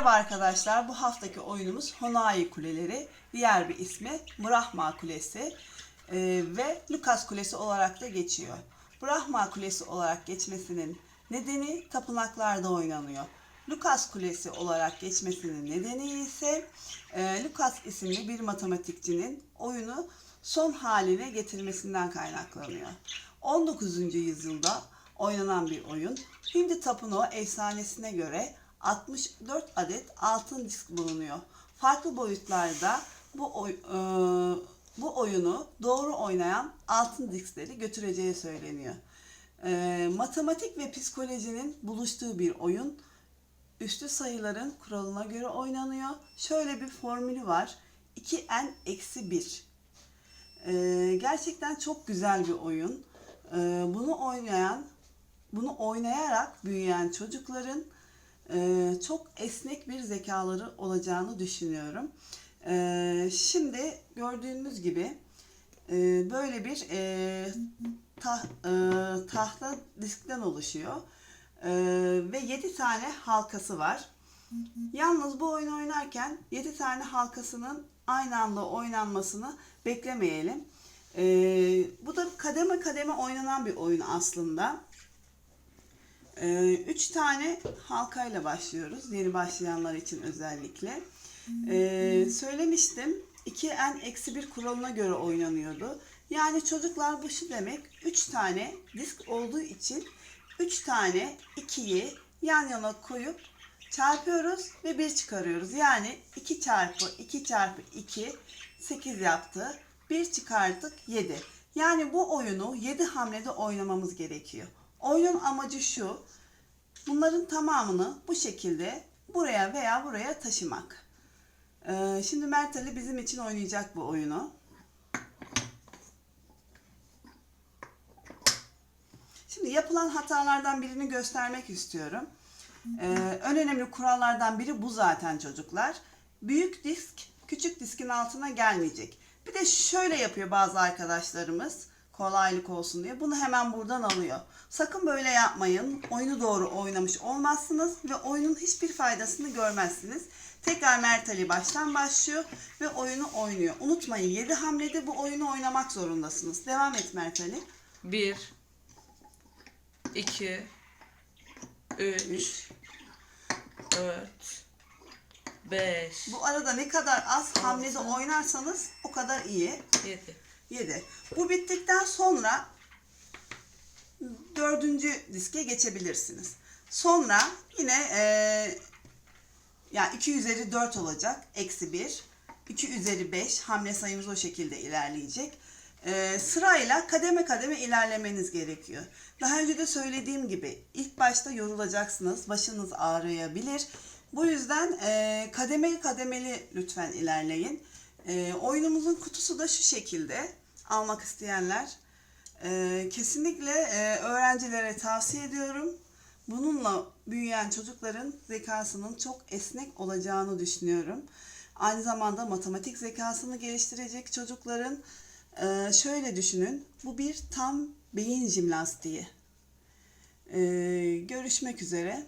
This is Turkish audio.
Merhaba arkadaşlar, bu haftaki oyunumuz Honai Kuleleri, diğer bir ismi Brahma Kulesi e, ve Lukas Kulesi olarak da geçiyor. Brahma Kulesi olarak geçmesinin nedeni tapınaklarda oynanıyor. Lukas Kulesi olarak geçmesinin nedeni ise e, Lukas isimli bir matematikçinin oyunu son haline getirmesinden kaynaklanıyor. 19. yüzyılda oynanan bir oyun. Hindi Tapınağı efsanesine göre 64 adet altın disk bulunuyor. Farklı boyutlarda bu oy- e, bu oyunu doğru oynayan altın diskleri götüreceği söyleniyor. E, matematik ve psikolojinin buluştuğu bir oyun. Üstü sayıların kuralına göre oynanıyor. Şöyle bir formülü var. 2n eksi 1. Ee, gerçekten çok güzel bir oyun. Ee, bunu oynayan, bunu oynayarak büyüyen çocukların e, çok esnek bir zekaları olacağını düşünüyorum. Ee, şimdi gördüğünüz gibi e, böyle bir e, e, tahta diskten oluşuyor. Ee, ve 7 tane halkası var. Yalnız bu oyunu oynarken 7 tane halkasının aynı anda oynanmasını beklemeyelim. Ee, bu da kademe kademe oynanan bir oyun aslında. 3 tane halkayla başlıyoruz. Yeni başlayanlar için özellikle. Ee, söylemiştim. 2n eksi 1 kuralına göre oynanıyordu. Yani çocuklar bu şu demek 3 tane disk olduğu için 3 tane 2'yi yan yana koyup çarpıyoruz ve 1 çıkarıyoruz. Yani 2 çarpı 2 çarpı 2 8 yaptı. 1 çıkarttık 7. Yani bu oyunu 7 hamlede oynamamız gerekiyor. Oyunun amacı şu. Bunların tamamını bu şekilde buraya veya buraya taşımak. Ee, şimdi Mert Ali bizim için oynayacak bu oyunu. Şimdi yapılan hatalardan birini göstermek istiyorum. Ee, en önemli kurallardan biri bu zaten çocuklar. Büyük disk küçük diskin altına gelmeyecek. Bir de şöyle yapıyor bazı arkadaşlarımız kolaylık olsun diye. Bunu hemen buradan alıyor. Sakın böyle yapmayın. Oyunu doğru oynamış olmazsınız ve oyunun hiçbir faydasını görmezsiniz. Tekrar Mert Ali baştan başlıyor ve oyunu oynuyor. Unutmayın 7 hamlede bu oyunu oynamak zorundasınız. Devam et Mert Ali. 1 2 3 3. 4 5 Bu arada ne kadar az hamlede oynarsanız o kadar iyi. 7 7. Bu bittikten sonra dördüncü diske geçebilirsiniz. Sonra yine e, ya 2 üzeri 4 olacak. Eksi 1. 2 üzeri 5. Hamle sayımız o şekilde ilerleyecek. E, sırayla kademe kademe ilerlemeniz gerekiyor. Daha önce de söylediğim gibi ilk başta yorulacaksınız. Başınız ağrıyabilir. Bu yüzden e, kademeli kademeli lütfen ilerleyin. E, oyunumuzun kutusu da şu şekilde. Almak isteyenler e, kesinlikle e, öğrencilere tavsiye ediyorum. Bununla büyüyen çocukların zekasının çok esnek olacağını düşünüyorum. Aynı zamanda matematik zekasını geliştirecek çocukların e, şöyle düşünün. Bu bir tam beyin jimnastiği. E, görüşmek üzere.